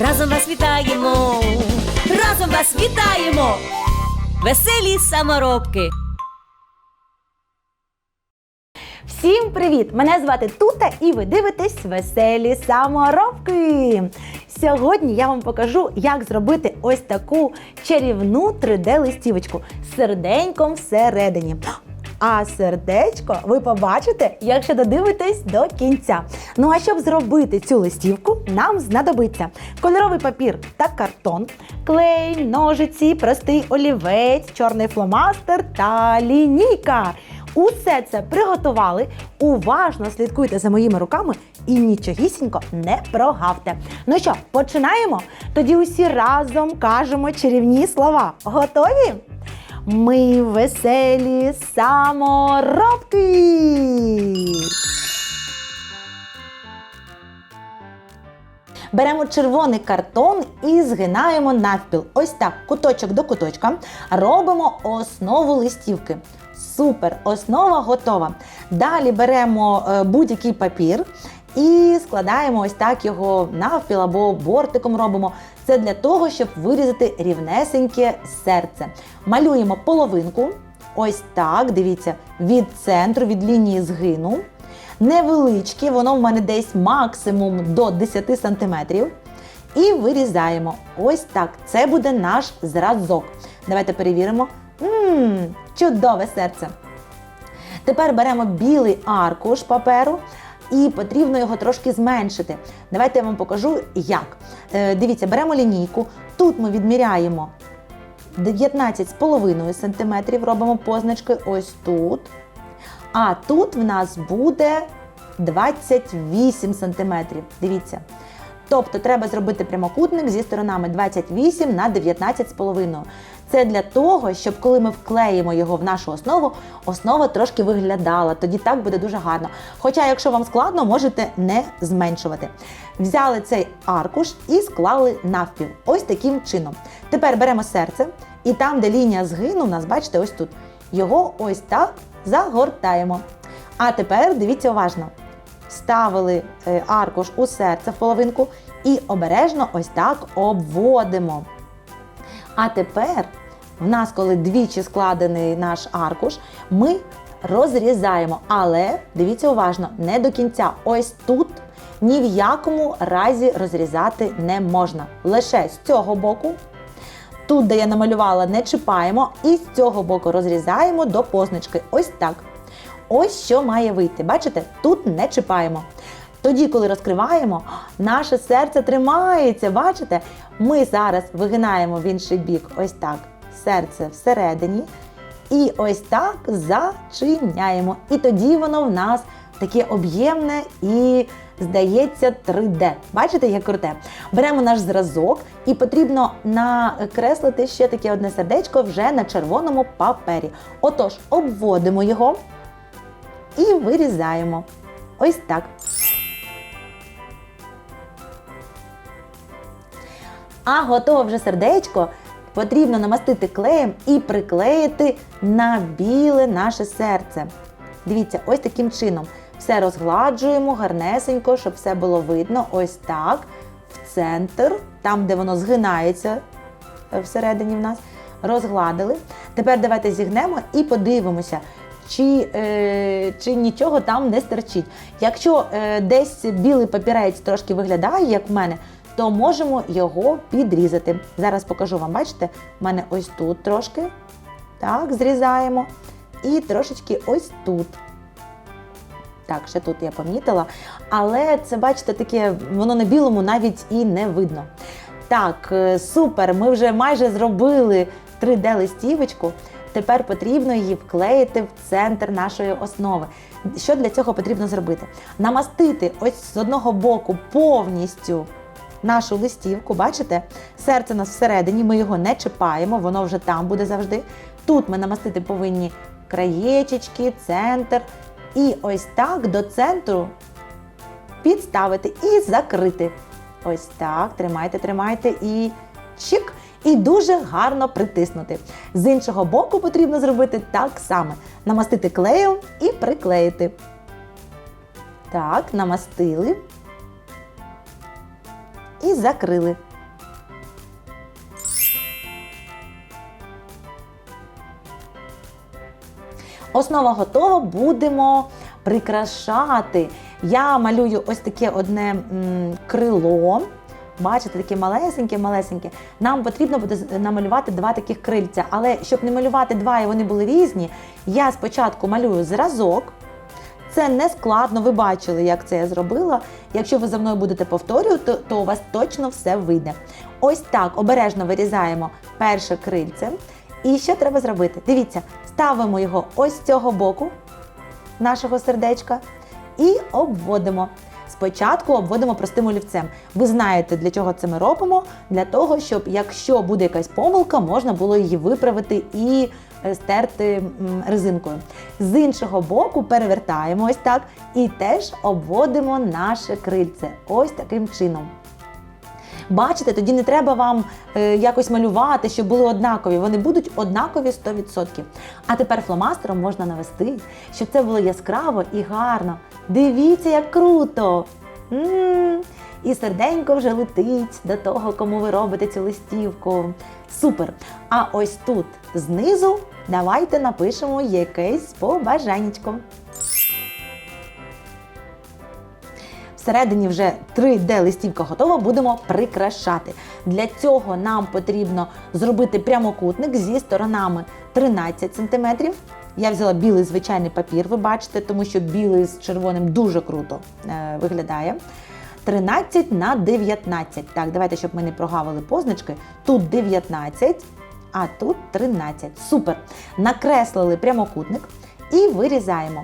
разом вас вітаємо, разом вас вітаємо, веселі саморобки. Всім привіт! Мене звати Тута і ви дивитесь веселі саморобки. Сьогодні я вам покажу, як зробити ось таку чарівну 3D-листівочку з серденьком всередині. А сердечко ви побачите, якщо додивитесь до кінця. Ну а щоб зробити цю листівку, нам знадобиться кольоровий папір та картон, клей, ножиці, простий олівець, чорний фломастер та лінійка. Усе це приготували. Уважно слідкуйте за моїми руками і нічогісінько не прогавте. Ну що, починаємо? Тоді усі разом кажемо чарівні слова. Готові? Ми веселі саморобки. Беремо червоний картон і згинаємо навпіл. Ось так, куточок до куточка. Робимо основу листівки. Супер, основа готова. Далі беремо е, будь-який папір і складаємо ось так його навпіл або бортиком робимо. Це для того, щоб вирізати рівнесеньке серце. Малюємо половинку. Ось так, дивіться, від центру, від лінії згину. Невеличке, воно в мене десь максимум до 10 см. І вирізаємо. Ось так. Це буде наш зразок. Давайте перевіримо. Ммм, чудове серце. Тепер беремо білий аркуш паперу і потрібно його трошки зменшити. Давайте я вам покажу, як. Е, дивіться, беремо лінійку. Тут ми відміряємо 19,5 см, робимо позначки ось тут. А тут в нас буде 28 см. Дивіться. Тобто треба зробити прямокутник зі сторонами 28 на 19,5. Це для того, щоб коли ми вклеїмо його в нашу основу, основа трошки виглядала. Тоді так буде дуже гарно. Хоча, якщо вам складно, можете не зменшувати. Взяли цей аркуш і склали навпіл. Ось таким чином. Тепер беремо серце, і там, де лінія згину, у нас, бачите, ось тут. Його ось так загортаємо. А тепер дивіться уважно. Ставили е, аркуш у серце в половинку і обережно ось так обводимо. А тепер, в нас, коли двічі складений наш аркуш, ми розрізаємо. Але дивіться уважно, не до кінця. Ось тут ні в якому разі розрізати не можна. Лише з цього боку. Тут, де я намалювала, не чіпаємо, і з цього боку розрізаємо до позначки. Ось так. Ось що має вийти. Бачите, тут не чіпаємо. Тоді, коли розкриваємо, наше серце тримається. Бачите? Ми зараз вигинаємо в інший бік, ось так, серце всередині. І ось так зачиняємо. І тоді воно в нас таке об'ємне і здається 3D. Бачите, як круте? Беремо наш зразок і потрібно накреслити ще таке одне сердечко вже на червоному папері. Отож, обводимо його і вирізаємо. Ось так. А готове вже сердечко потрібно намастити клеєм і приклеїти на біле наше серце. Дивіться, ось таким чином. Все розгладжуємо гарнесенько, щоб все було видно. Ось так. В центр, там, де воно згинається всередині в нас, розгладили. Тепер давайте зігнемо і подивимося, чи, е, чи нічого там не стерчить. Якщо е, десь білий папірець трошки виглядає, як в мене, то можемо його підрізати. Зараз покажу вам, бачите, в мене ось тут трошки. Так, зрізаємо. І трошечки ось тут. Так, ще тут я помітила. Але це, бачите, таке, воно на білому навіть і не видно. Так, е, супер, ми вже майже зробили 3D-листівочку. Тепер потрібно її вклеїти в центр нашої основи. Що для цього потрібно зробити? Намастити ось з одного боку повністю нашу листівку. Бачите? Серце у нас всередині, ми його не чіпаємо, воно вже там буде завжди. Тут ми намастити повинні краєчечки, центр. І ось так до центру підставити і закрити. Ось так, тримайте, тримайте і чик. І дуже гарно притиснути. З іншого боку потрібно зробити так само: намастити клеєм і приклеїти. Так, намастили і закрили. Основа готова, будемо прикрашати. Я малюю ось таке одне крило. Бачите, таке малесеньке, малесеньке. Нам потрібно буде намалювати два таких крильця. Але щоб не малювати два і вони були різні, я спочатку малюю зразок. Це не складно, ви бачили, як це я зробила. Якщо ви за мною будете повторювати, то, у вас точно все вийде. Ось так обережно вирізаємо перше крильце. І що треба зробити? Дивіться, ставимо його ось з цього боку нашого сердечка і обводимо. Спочатку обводимо простим олівцем. Ви знаєте, для чого це ми робимо? Для того, щоб якщо буде якась помилка, можна було її виправити і е, стерти резинкою. З іншого боку перевертаємо ось так і теж обводимо наше крильце. Ось таким чином. Бачите, тоді не треба вам е, якось малювати, щоб були однакові. Вони будуть однакові 100%. А тепер фломастером можна навести, щоб це було яскраво і гарно. Дивіться, як круто! м І серденько вже летить до того, кому ви робите цю листівку. Супер! А ось тут знизу давайте напишемо якесь побажанечко. Всередині вже 3D листівка готова, будемо прикрашати. Для цього нам потрібно зробити прямокутник зі сторонами 13 см. Я взяла білий звичайний папір, ви бачите, тому що білий з червоним дуже круто е, виглядає. 13 на 19. Так, давайте, щоб ми не прогавили позначки. Тут 19, а тут 13. Супер. Накреслили прямокутник і вирізаємо.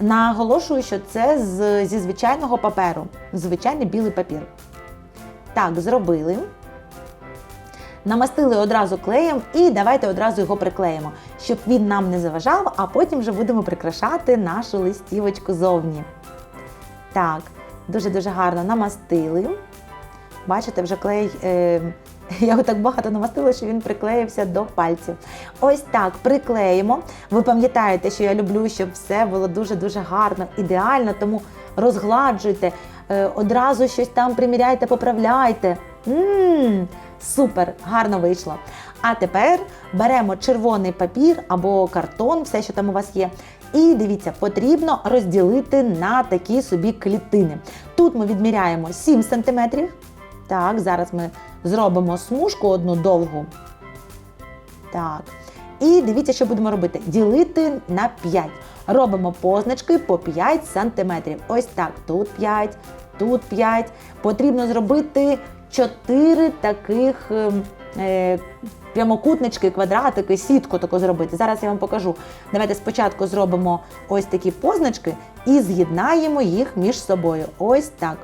Наголошую, що це з, зі звичайного паперу, звичайний білий папір. Так, зробили. Намастили одразу клеєм і давайте одразу його приклеїмо, щоб він нам не заважав, а потім вже будемо прикрашати нашу листівочку зовні. Так, дуже-дуже гарно намастили. Бачите, вже клей. Е, я його так багато намастила, що він приклеївся до пальців. Ось так приклеїмо. Ви пам'ятаєте, що я люблю, щоб все було дуже-дуже гарно, ідеально, тому розгладжуйте, е, одразу щось там приміряйте, поправляйте. Мм, супер, гарно вийшло. А тепер беремо червоний папір або картон, все, що там у вас є. І дивіться, потрібно розділити на такі собі клітини. Тут ми відміряємо 7 см. Так, зараз ми зробимо смужку одну довгу. Так. І дивіться, що будемо робити. Ділити на 5. Робимо позначки по 5 см. Ось так. Тут 5, тут 5. Потрібно зробити 4 таких ем, е, прямокутнички, квадратики, сітку таку зробити. Зараз я вам покажу. Давайте спочатку зробимо ось такі позначки і з'єднаємо їх між собою. Ось так.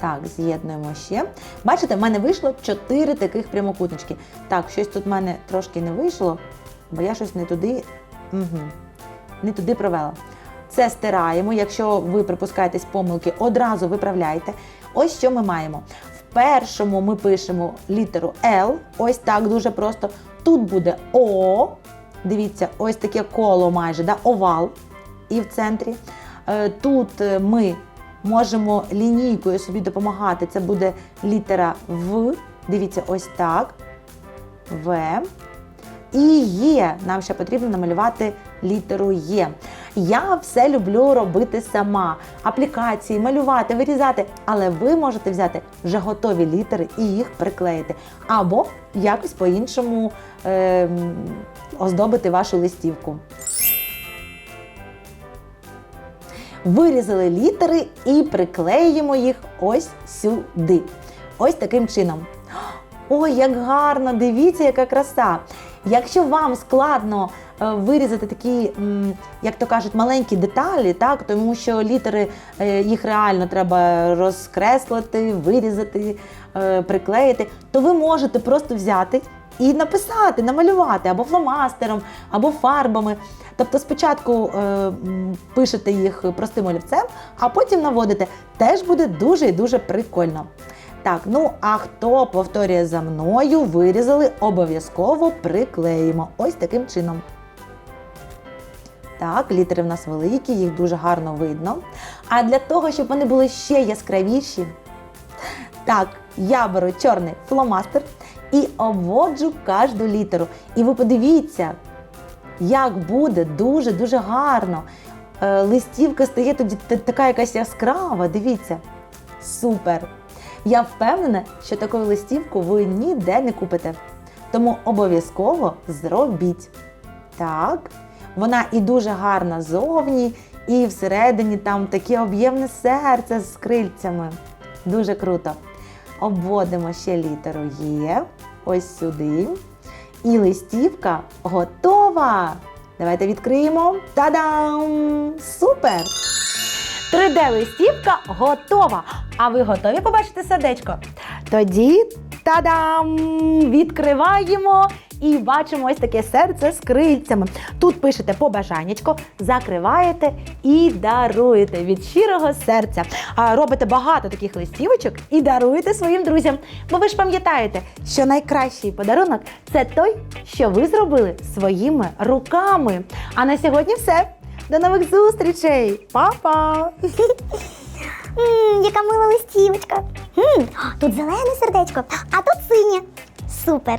Так, з'єднуємо ще. Бачите, в мене вийшло 4 таких прямокутнички. Так, щось тут в мене трошки не вийшло, бо я щось не туди, угу, не туди провела. Це стираємо. Якщо ви припускаєтесь помилки, одразу виправляйте. Ось що ми маємо. В першому ми пишемо літеру L, ось так дуже просто. Тут буде О. Дивіться, ось таке коло майже, да, овал і в центрі. Е, Тут е, ми можемо лінійкою собі допомагати. Це буде літера В. Дивіться, ось так. В. І Є. Нам ще потрібно намалювати літеру Є. Я все люблю робити сама. Аплікації, малювати, вирізати. Але ви можете взяти вже готові літери і їх приклеїти. Або якось по-іншому е, оздобити вашу листівку. Вирізали літери і приклеїмо їх ось сюди. Ось таким чином. Ой, як гарно! Дивіться, яка краса! Якщо вам складно е, вирізати такі, як то кажуть, маленькі деталі, так, тому що літери е, їх реально треба розкреслити, вирізати, е, приклеїти, то ви можете просто взяти і написати, намалювати або фломастером, або фарбами. Тобто спочатку е, пишете їх простим олівцем, а потім наводите. Теж буде дуже і дуже прикольно. Так, ну а хто повторює за мною, вирізали, обов'язково приклеїмо. Ось таким чином. Так, літери в нас великі, їх дуже гарно видно. А для того, щоб вони були ще яскравіші, так, я беру чорний фломастер і обводжу кожну літеру. І ви подивіться, як буде дуже-дуже гарно. Е, листівка стає тоді така якась яскрава. Дивіться. Супер! Я впевнена, що таку листівку ви ніде не купите. Тому обов'язково зробіть. Так, вона і дуже гарна зовні, і всередині там таке об'ємне серце з крильцями. Дуже круто. Обводимо ще літеру Є. Ось сюди. І листівка готова. Давайте відкриємо. Та-дам! Супер! 3D-листівка готова. А ви готові побачити сердечко? Тоді та-дам! Відкриваємо і бачимо ось таке серце з крильцями. Тут пишете побажанечко, закриваєте і даруєте від щирого серця. Робите багато таких листівочок і даруєте своїм друзям. Бо ви ж пам'ятаєте, що найкращий подарунок це той, що ви зробили своїми руками. А на сьогодні все. До нових зустрічей! Па-па! Яка мила листівочка. Тут зелене сердечко, а тут синє. Супер.